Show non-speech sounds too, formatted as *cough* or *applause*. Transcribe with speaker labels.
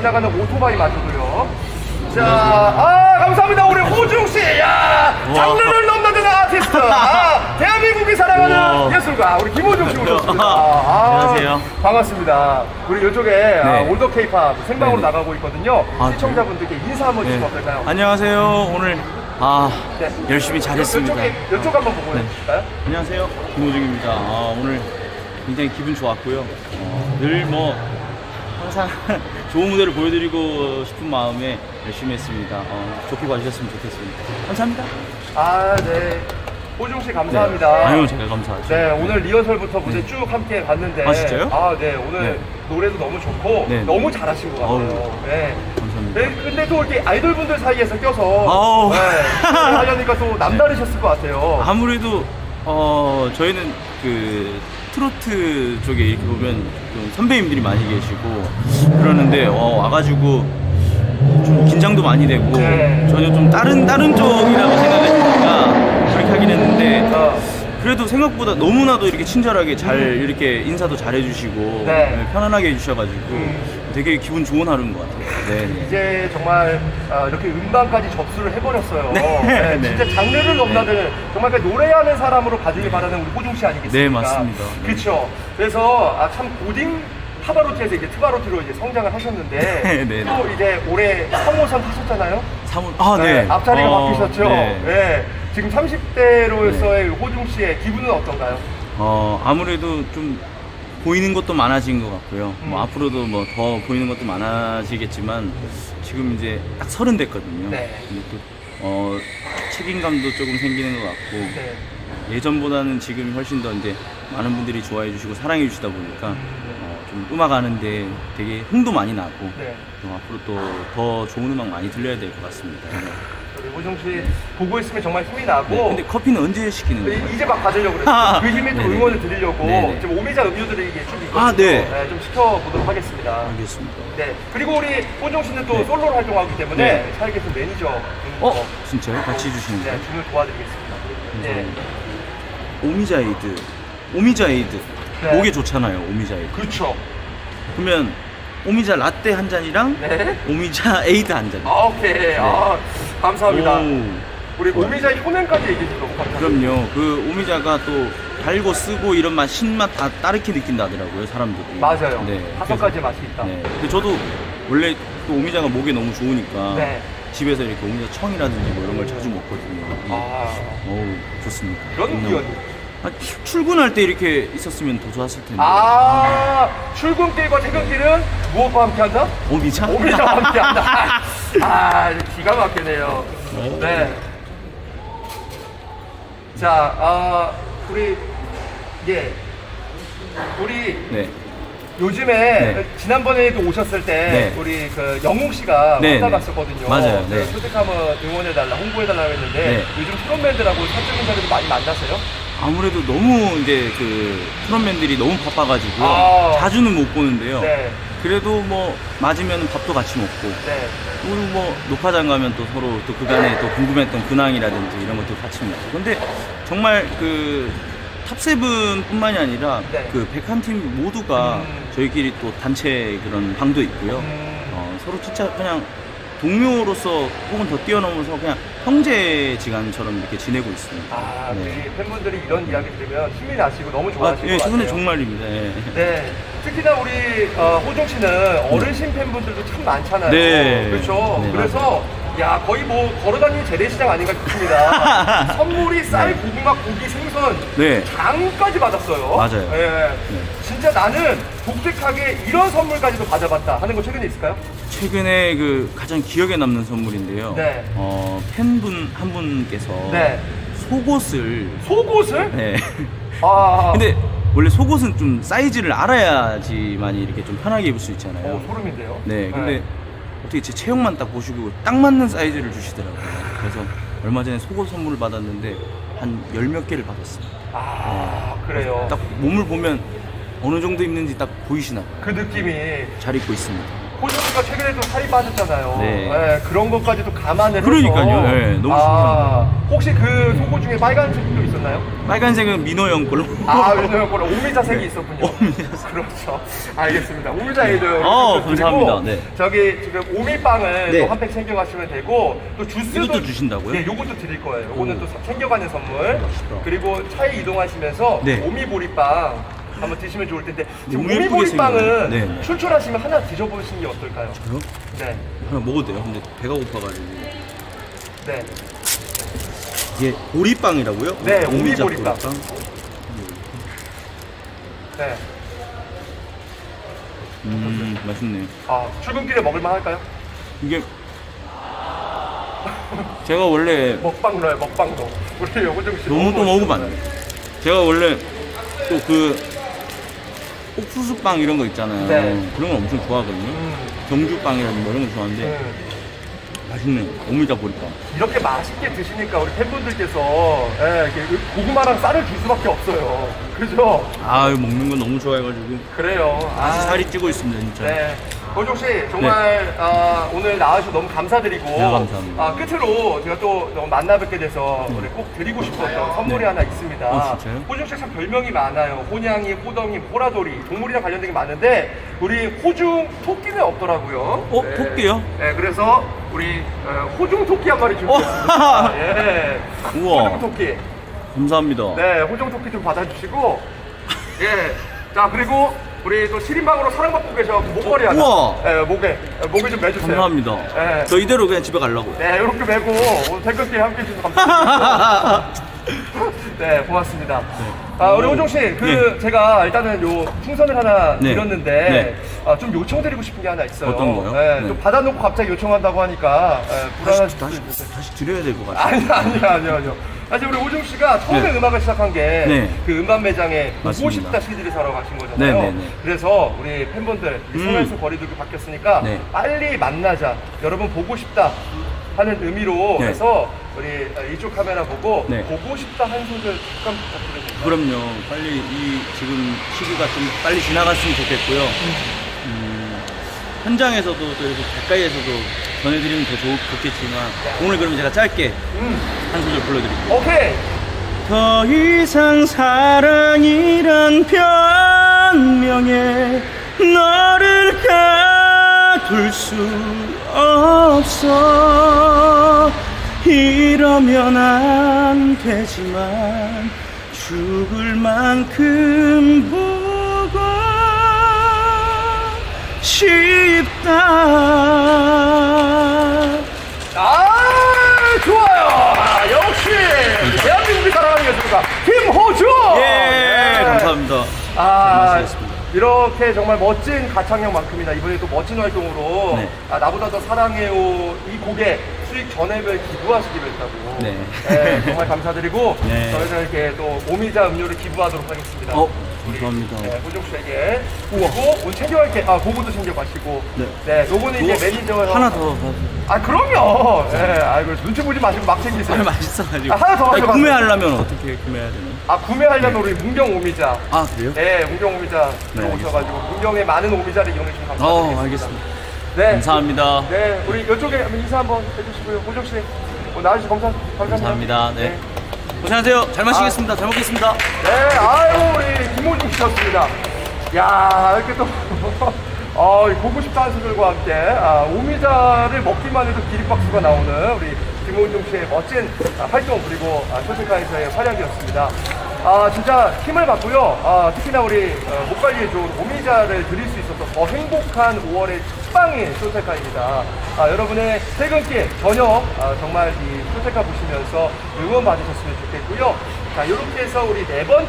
Speaker 1: 지나가는 오토바이 마저도요. 자, 아, 감사합니다. 우리 호중 씨. 야, 장르를 넘나드는 아티스트. 아, *laughs* 대한민국이 사랑하는
Speaker 2: 우와.
Speaker 1: 예술가. 우리 김호중 씨 오셨습니다. 아,
Speaker 2: 안녕하세요.
Speaker 1: 반갑습니다. 우리 이쪽에 아,
Speaker 2: 네.
Speaker 1: 올더 케이팝 생방으로
Speaker 2: 네.
Speaker 1: 나가고 있거든요.
Speaker 2: 아,
Speaker 1: 시청자분들께 인사 한번
Speaker 2: 네.
Speaker 1: 주시면 어떨까요?
Speaker 2: 안녕하세요. 오늘 아
Speaker 1: 네.
Speaker 2: 열심히 잘했습니다.
Speaker 1: 이쪽에, 이쪽 한번 보고
Speaker 2: 네.
Speaker 1: 해주실까요?
Speaker 2: 안녕하세요. 김호중입니다. 아, 오늘 굉장히 기분 좋았고요. 어, 늘뭐 항상 *laughs* 좋은 무대를 보여드리고 싶은 마음에 열심히 했습니다. 어, 좋게 봐주셨으면 좋겠습니다. 감사합니다.
Speaker 1: 아, 네. 호중 씨 감사합니다.
Speaker 2: 네. 아유, 제가 감사하죠.
Speaker 1: 네, 오늘 리허설부터 무대 쭉 함께 봤는데.
Speaker 2: 아, 진짜요?
Speaker 1: 아, 네, 오늘
Speaker 2: 네.
Speaker 1: 노래도 너무 좋고,
Speaker 2: 네.
Speaker 1: 너무 잘하신 것 같아요.
Speaker 2: 어우.
Speaker 1: 네.
Speaker 2: 감사합니다.
Speaker 1: 네, 근데 또 이렇게 아이돌 분들 사이에서 껴서.
Speaker 2: 어우.
Speaker 1: 네. *laughs* 하려니까 또 남다르셨을 것 같아요.
Speaker 2: 아무래도 어 저희는 그 트로트 쪽에 이렇게 보면 좀 선배님들이 많이 계시고 그러는데 어, 와가지고 좀 긴장도 많이 되고
Speaker 1: 네.
Speaker 2: 전혀 좀 다른 다른 쪽이라고 생각했으니까 그렇게 하긴 했는데
Speaker 1: 어,
Speaker 2: 그래도 생각보다 너무나도 이렇게 친절하게 잘 이렇게 인사도 잘 해주시고
Speaker 1: 음. 네.
Speaker 2: 네, 편안하게 해주셔가지고
Speaker 1: 음.
Speaker 2: 되게 기분 좋은 하루인 것 같아요. 네. 네.
Speaker 1: 이제 정말 아, 이렇게 음반까지 접수를 해버렸어요.
Speaker 2: 네. 네. *laughs*
Speaker 1: 진짜 장르를 넘나드는 정말 그 노래하는 사람으로 봐주길 바라는 우리 호중 씨 아니겠습니까?
Speaker 2: 네, 맞습니다. 네.
Speaker 1: 그렇죠. 그래서 아, 참 고딩 파바로티에서 이제 트바로티로 이제 성장을 하셨는데 *laughs*
Speaker 2: 네, 네,
Speaker 1: 또 이제 올해 3호선 타셨잖아요.
Speaker 2: 사물 아 네.
Speaker 1: 앞자리가
Speaker 2: 어,
Speaker 1: 바뀌셨죠.
Speaker 2: 네.
Speaker 1: 네. 지금 30대로서의 호중 씨의 기분은 어떤가요?
Speaker 2: 어 아무래도 좀 보이는 것도 많아진 것 같고요. 뭐
Speaker 1: 음.
Speaker 2: 앞으로도 뭐 더 보이는 것도 많아지겠지만 지금 이제 딱 서른 됐거든요.
Speaker 1: 네.
Speaker 2: 근데 또 어, 책임감도 조금 생기는 것 같고
Speaker 1: 네.
Speaker 2: 예전보다는 지금 훨씬 더 이제 많은 분들이 좋아해 주시고 사랑해 주시다 보니까 어, 좀 음악 하는데 되게 흥도 많이 나고
Speaker 1: 네.
Speaker 2: 또 앞으로 또 더 좋은 음악 많이 들려야 될 것 같습니다. 네.
Speaker 1: 우리 호중 씨 보고 있으면 정말 힘이 나고
Speaker 2: 네, 근데 커피는 언제 시키는 거예요?
Speaker 1: 이- 이제 막 받으려고 그랬어요.
Speaker 2: 아,
Speaker 1: 그 힘에 또
Speaker 2: 네네.
Speaker 1: 응원을 드리려고
Speaker 2: 네네.
Speaker 1: 지금 오미자 음료들이 이게 쭉 있거든요.
Speaker 2: 아, 네.
Speaker 1: 좀 시켜보도록 하겠습니다.
Speaker 2: 알겠습니다.
Speaker 1: 네. 그리고 우리 호중 씨는 또
Speaker 2: 네.
Speaker 1: 솔로로 활동하기 때문에
Speaker 2: 네.
Speaker 1: 살게서 매니저 분
Speaker 2: 어? 진짜요? 같이 해주시는
Speaker 1: 네,
Speaker 2: 거예요?
Speaker 1: 분을 도와드리겠습니다. 네.
Speaker 2: 오미자에이드. 오미자에이드.
Speaker 1: 네.
Speaker 2: 목에 좋잖아요, 오미자에이드.
Speaker 1: 그렇죠.
Speaker 2: 그러면 오미자 라떼 한 잔이랑
Speaker 1: 네.
Speaker 2: 오미자 에이드 한 잔.
Speaker 1: 아, 오케이. 아, 감사합니다.
Speaker 2: 오,
Speaker 1: 우리
Speaker 2: 좋아요.
Speaker 1: 오미자 효능까지 얘기해 주셔서 너무 감사합니다.
Speaker 2: 그럼요. 그 오미자가 또 달고 쓰고 이런 맛, 신맛 다 다르게 느낀다더라고요, 사람들이.
Speaker 1: 맞아요.
Speaker 2: 네.
Speaker 1: 다섯
Speaker 2: 그래서-
Speaker 1: 가지 맛이 있다.
Speaker 2: 네. 근데 저도 원래 또 오미자가 목에 너무 좋으니까
Speaker 1: 네.
Speaker 2: 집에서 이렇게 오미자 청이라든지 뭐 이런 걸 자주 먹거든요.
Speaker 1: 아,
Speaker 2: 어우, 좋습니다.
Speaker 1: 그런
Speaker 2: 너무-
Speaker 1: 기 원.
Speaker 2: 아, 출근할 때 이렇게 있었으면 더 좋았을 텐데.
Speaker 1: 아, 출근길과 퇴근길은 무엇과 함께 한다?
Speaker 2: 오미자?
Speaker 1: 오미자와 *laughs* 함께 한다. 아, 기가 막히네요. 네. 자, 아, 우리, 예. 우리
Speaker 2: 네.
Speaker 1: 요즘에
Speaker 2: 네.
Speaker 1: 지난번에도 오셨을 때
Speaker 2: 네.
Speaker 1: 우리 그 영웅 씨가
Speaker 2: 네,
Speaker 1: 만나봤었거든요.
Speaker 2: 맞아요, 네.
Speaker 1: 소득하면 응원해달라, 홍보해달라고 했는데
Speaker 2: 네.
Speaker 1: 요즘 트롯맨들하고 사적 인사들도 많이 만나세요?
Speaker 2: 아무래도 너무 이제 그 트롯맨들이 너무 바빠가지고
Speaker 1: 아.
Speaker 2: 자주는 못 보는데요.
Speaker 1: 네.
Speaker 2: 그래도 뭐 맞으면 밥도 같이 먹고
Speaker 1: 네.
Speaker 2: 그리고 뭐 녹화장 가면 또 서로 또 그간에 또 궁금했던 근황이라든지 이런 것도 같이 먹고 근데 정말 그 탑세븐뿐만이 아니라
Speaker 1: 네.
Speaker 2: 그 101팀 모두가
Speaker 1: 음.
Speaker 2: 저희끼리 또 단체 그런 방도 있고요.
Speaker 1: 음.
Speaker 2: 어, 서로 진짜 그냥 동료로서 혹은 더 뛰어넘어서 그냥 형제지간처럼 이렇게 지내고 있습니다.
Speaker 1: 아,
Speaker 2: 네.
Speaker 1: 우리 팬분들이 이런 이야기 들으면 힘이 나시고 너무
Speaker 2: 아,
Speaker 1: 좋아하실
Speaker 2: 예,
Speaker 1: 것 같아요.
Speaker 2: 정말입니다. 예.
Speaker 1: 네. 특히나 우리 어, 호중 씨는 어르신 팬분들도 참 많잖아요.
Speaker 2: 네.
Speaker 1: 그렇죠.
Speaker 2: 네,
Speaker 1: 그래서 야 거의 뭐 걸어다니는 재래시장 아닌가 싶습니다. *laughs* 선물이 쌀,
Speaker 2: 네.
Speaker 1: 고구마, 고기, 생선,
Speaker 2: 네.
Speaker 1: 장까지 받았어요.
Speaker 2: 맞아요.
Speaker 1: 예.
Speaker 2: 네.
Speaker 1: 진짜 나는 독특하게 이런 선물까지도 받아봤다 하는 거 최근에 있을까요?
Speaker 2: 최근에 그 가장 기억에 남는 선물인데요.
Speaker 1: 네.
Speaker 2: 어, 팬분 한 분께서
Speaker 1: 네.
Speaker 2: 속옷을
Speaker 1: 속옷을?
Speaker 2: 네.
Speaker 1: 아. *laughs*
Speaker 2: 근데 원래 속옷은 좀 사이즈를 알아야지만이 이렇게 좀 편하게 입을 수 있잖아요.
Speaker 1: 어, 소름인데요.
Speaker 2: 네, 근데 어떻게 제 체형만 딱 보시고 딱 맞는 사이즈를 주시더라고요. 그래서 얼마 전에 속옷 선물을 받았는데 한 열 몇 개를 받았어요.
Speaker 1: 아, 그래요.
Speaker 2: 딱 몸을 보면 어느 정도 입는지 딱 보이시나 봐요.
Speaker 1: 그 느낌이
Speaker 2: 잘 입고 있습니다.
Speaker 1: 씨가 최근에 평소에도 살이 빠졌잖아요.
Speaker 2: 네.
Speaker 1: 예, 그런 것까지도 감안을
Speaker 2: 그러니까요.
Speaker 1: 해서.
Speaker 2: 예, 너무
Speaker 1: 아, 혹시 그 속옷 중에 빨간색도 있었나요?
Speaker 2: 빨간색은 민호 형 걸로.
Speaker 1: 아, 왜냐면 거는 오미자 색이
Speaker 2: 네.
Speaker 1: 있었군요. 그렇죠. 알겠습니다. 오미자 에이드.
Speaker 2: 어, 감사합니다. 네.
Speaker 1: 저기 지금 오미빵을
Speaker 2: 네.
Speaker 1: 또 한 팩 챙겨가시면 되고 또 주스도
Speaker 2: 이것도 주신다고요?
Speaker 1: 네, 요것도 드릴 거예요. 요거는
Speaker 2: 오.
Speaker 1: 또 챙겨가는 선물.
Speaker 2: 맛있다.
Speaker 1: 그리고 차에 이동하시면서
Speaker 2: 네.
Speaker 1: 오미보리빵 한번 드시면 좋을 텐데 지금
Speaker 2: 너무 예쁘게
Speaker 1: 오미보리빵은
Speaker 2: 생겼네. 네.
Speaker 1: 출출하시면 하나 드셔보시는 게 어떨까요?
Speaker 2: 저요?
Speaker 1: 네,
Speaker 2: 하나 먹어도 돼요? 근데 배가 고파가지고.
Speaker 1: 네.
Speaker 2: 이게 보리빵이라고요?
Speaker 1: 네,
Speaker 2: 오미자
Speaker 1: 오미보리빵.
Speaker 2: 보리빵.
Speaker 1: 네.
Speaker 2: 음, 맛있네.
Speaker 1: 아, 출근길에 먹을만 할까요?
Speaker 2: 이게 제가 원래
Speaker 1: 먹방로요, 먹방로. 우리 요거 좀
Speaker 2: 너무 또 먹으면 안 돼. 제가 원래 또 그 옥수수빵 이런 거 있잖아요.
Speaker 1: 네.
Speaker 2: 그런 거 엄청 좋아하거든요.
Speaker 1: 음,
Speaker 2: 경주빵이라든가 뭐 이런 거 좋아하는데
Speaker 1: 음.
Speaker 2: 맛있네. 오미자 보리빵.
Speaker 1: 이렇게 맛있게 드시니까 우리 팬분들께서 예, 이렇게 고구마랑 쌀을 줄 수밖에 없어요. 그죠?
Speaker 2: 아, 먹는 거 너무 좋아해가지고
Speaker 1: 그래요.
Speaker 2: 다시
Speaker 1: 아,
Speaker 2: 살이 찌고 있습니다, 진짜.
Speaker 1: 네. 고종 씨 정말 아, 오늘 나와주셔서 너무 감사드리고
Speaker 2: 네, 감사합니다.
Speaker 1: 아, 끝으로 제가 또 너무 만나 뵙게 돼서 우리 꼭 드리고 싶었던 선물이
Speaker 2: 네.
Speaker 1: 하나 있습니다.
Speaker 2: 어, 진짜요?
Speaker 1: 고종 씨참 별명이 많아요. 호냥이, 호덩이, 호라돌이 동물이랑 관련된 게 많은데 우리 호중 토끼는 없더라고요.
Speaker 2: 어, 토끼요?
Speaker 1: 네, 그래서 우리 어, 호중 토끼 한 마리
Speaker 2: 어,
Speaker 1: 준비했습니다. 예. *laughs*
Speaker 2: 우와.
Speaker 1: 호중 토끼.
Speaker 2: 감사합니다.
Speaker 1: 네, 호중 토끼 좀 받아주시고. 예. 자, 그리고 우리 또 시린방으로 사랑받고 계셔 목걸이 하나.
Speaker 2: 우와.
Speaker 1: 예, 목에 예, 목에 좀 매주세요.
Speaker 2: 감사합니다.
Speaker 1: 네.
Speaker 2: 저 이대로 그냥 집에 가려고요.
Speaker 1: 네, 이렇게 매고 오늘 댓글에 함께 해주셔서 감사합니다. *laughs* *laughs* 네, 고맙습니다. 아, 우리
Speaker 2: 오.
Speaker 1: 호종 씨, 그
Speaker 2: 네.
Speaker 1: 제가 일단은 요 풍선을 하나
Speaker 2: 네.
Speaker 1: 드렸는데
Speaker 2: 네.
Speaker 1: 아, 좀 요청드리고 싶은 게 하나 있어요.
Speaker 2: 어떤 거요?
Speaker 1: 네,
Speaker 2: 네.
Speaker 1: 좀 받아놓고 갑자기 요청한다고 하니까 예, 불안한
Speaker 2: 다시, 다시, 다시 드려야 될 것 같아요.
Speaker 1: 아니 아니 아니 아니요. 사실 우리 오중 씨가 처음에
Speaker 2: 네.
Speaker 1: 음악을 시작한 게그
Speaker 2: 네.
Speaker 1: 음반 매장에 보고
Speaker 2: 맞습니다.
Speaker 1: 싶다 CD를 사러 가신 거잖아요.
Speaker 2: 네, 네, 네.
Speaker 1: 그래서 우리 팬분들 이
Speaker 2: 음.
Speaker 1: 생활속 거리두기 바뀌었으니까
Speaker 2: 네.
Speaker 1: 빨리 만나자. 여러분 보고 싶다 하는 의미로
Speaker 2: 네.
Speaker 1: 해서 우리 이쪽 카메라 보고
Speaker 2: 네.
Speaker 1: 보고 싶다 한 소절 잠깐 부탁드립니다.
Speaker 2: 그럼요. 빨리 이 지금 시기가 좀 빨리 지나갔으면 좋겠고요. 음, 현장에서도 또 이렇게 가까이에서도 전해드리면 더 좋, 좋겠지만 오늘 그러면 제가 짧게
Speaker 1: 음,
Speaker 2: 한 소절 불러드릴게요.
Speaker 1: 오케이.
Speaker 2: 더 이상 사랑이란 변명에 너를 가둘 수 없어 이러면 안 되지만 죽을 만큼 보고 싶다
Speaker 1: 아 좋아요. 아, 역시 대한민국이 사랑하는 가수가 김호중.
Speaker 2: 예
Speaker 1: 네.
Speaker 2: 감사합니다
Speaker 1: 아. 이렇게 정말 멋진 가창력만큼이나 이번에 또 멋진 활동으로
Speaker 2: 네.
Speaker 1: 아, 나보다 더 사랑해요 이 곡에 수익 전액을 기부하시기로 했다고.
Speaker 2: 네.
Speaker 1: 네, 정말 감사드리고 *laughs*
Speaker 2: 네.
Speaker 1: 저희는 이렇게 또 오미자 음료를 기부하도록 하겠습니다.
Speaker 2: 어 감사합니다
Speaker 1: 네, 호중 씨에게 그리고 오늘 챙겨갈 게, 아, 그거도 챙겨가시고.
Speaker 2: 네.
Speaker 1: 네, 요거는 이제 매니저.
Speaker 2: 하나 더
Speaker 1: 아, 그럼요. 네, 아이고, 눈치 보지 마시고 막 챙기세요.
Speaker 2: 아, 맛있어가지고.
Speaker 1: 아, 하나 더
Speaker 2: 아니,
Speaker 1: 가져가세요.
Speaker 2: 구매하려면 어떻게 구매해야 되나요?
Speaker 1: 아, 구매하려면 우리 문경 오미자.
Speaker 2: 아, 그래요?
Speaker 1: 네, 문경 오미자
Speaker 2: 네,
Speaker 1: 들어오셔가지고 문경의 많은 오미자를 이용해 주시면
Speaker 2: 어,
Speaker 1: 감사드리겠습니다.
Speaker 2: 알겠습니다.
Speaker 1: 네,
Speaker 2: 감사합니다.
Speaker 1: 네, 우리 이쪽에 한번 인사 한번 해주시고요. 호정 씨, 오늘 나와주셔서 감사, 감사합니다.
Speaker 2: 감사합니다. 네. 고생하세요. 잘 마시겠습니다. 잘 먹겠습니다.
Speaker 1: 네, 아유, 우리 김호중 씨였습니다. 야, 이렇게 또, *laughs* 어, 이 보고 싶다 한 소들과 함께, 아, 오미자를 먹기만 해도 기립박수가 나오는 우리 김호중 씨의 멋진 아, 활동, 그리고 아, 소세카에서의 활약이었습니다. 아, 진짜 힘을 받고요. 아, 특히나 우리 어, 목 관리에 좋은 오미자를 드릴 수 있어서 더 행복한 5월의 첫방인 소세카입니다. 아, 여러분의 퇴근길, 저녁, 아, 정말 이 소세카 보시면서 응원 받으셨으면 좋겠고요. 자, 이렇게 해서 우리 네 번째